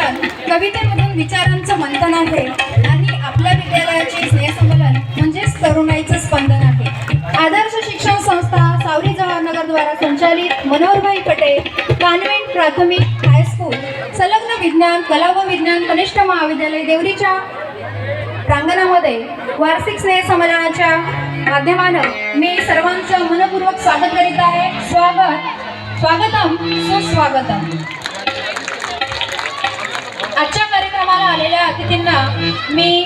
कवितेमधून विचारांचं मंथन आहे आणि आपल्या विद्यालयाचे स्नेहसंमेलन म्हणजेच तरुणाईचं स्पंदन आहे. आदर्श शिक्षण संस्था सावरी जवाहरनगर द्वारा संचालित मनोहरभाई पटेल कॉन्व्हेंट प्राथमिक हायस्कूल संलग्न विज्ञान कला व विज्ञान कनिष्ठ महाविद्यालय देवरीच्या प्रांगणामध्ये वार्षिक स्नेहसंमेलनाच्या माध्यमानं मी सर्वांचं मनपूर्वक स्वागत करीत आहे. स्वागत स्वागतम सुस्वागतम. आलेल्या अतिथींना मी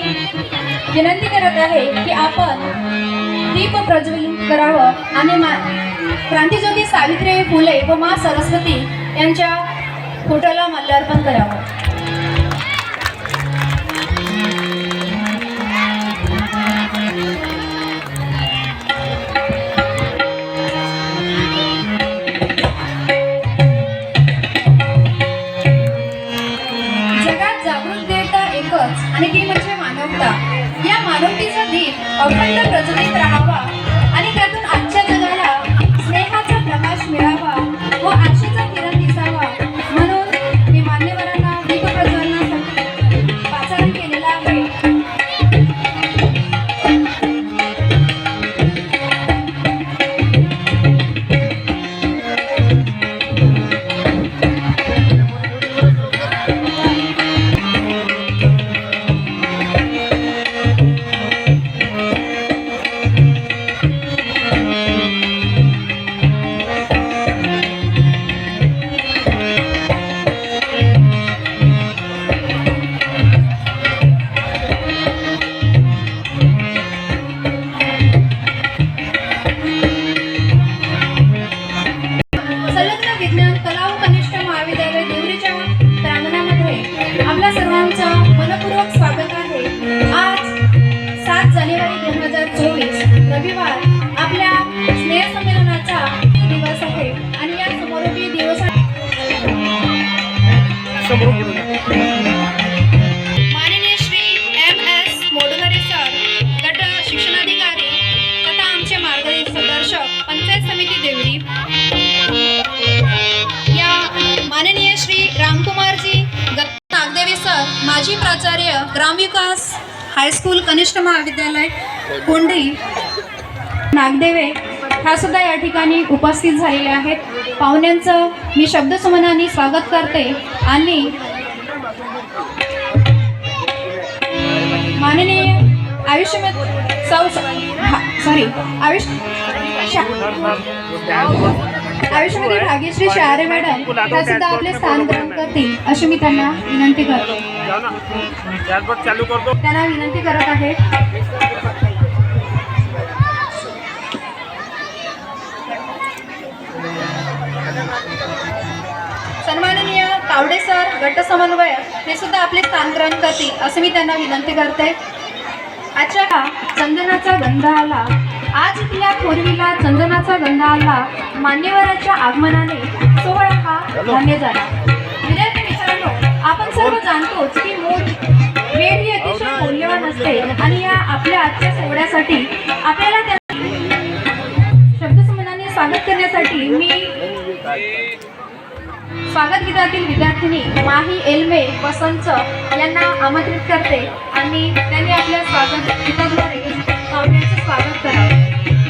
विनंती करत आहे की आपण दीप प्रज्वलित करावं आणि मा क्रांतीज्योती सावित्रीबाई फुले व मा सरस्वती यांच्या फोटोला माल्यार्पण करावं. माजी प्राचार्य ग्रामविकास हायस्कूल कनिष्ठ महाविद्यालय कोंढी नागदेवे ह्या सुद्धा या ठिकाणी उपस्थित झालेले आहेत. पाहुण्यांचं मी शब्दसुमनाने स्वागत करते आणि माननीय आयुष्य सौ सॉरी आयुष्य आयुष्यमध्ये भाग्यश्री शहारे मॅडम त्या सुद्धा आपले स्थान ग्रहण करतील अशी मी त्यांना विनंती करते. त्यांना विनंती करत आहे सन्माननीय तावडे सर गट समन्वय हे सुद्धा आपले स्थान ग्रहण करतील असं मी त्यांना विनंती करते. आजच्या का चंदनाचा गंध आला. आज इथल्या थोरवीला चंदनाचा गंध आला मान्यवराच्या आगमनाने सोहळा हा धन्य झाला. विद्यार्थी मित्रांनो आपण सर्व जाणतोच की मोठ वेळ ही अतिशय मौल्यवान असते आणि या आपल्या आजच्या सोहळ्यासाठी आपल्याला त्या शब्दसमनाने स्वागत करण्यासाठी मी स्वागत गीतातील विद्यार्थिनी माही एल्मे वसंत यांना आमंत्रित करते आणि त्यांनी आपल्या स्वागत गीताद्वारे Aumente sua lanterna.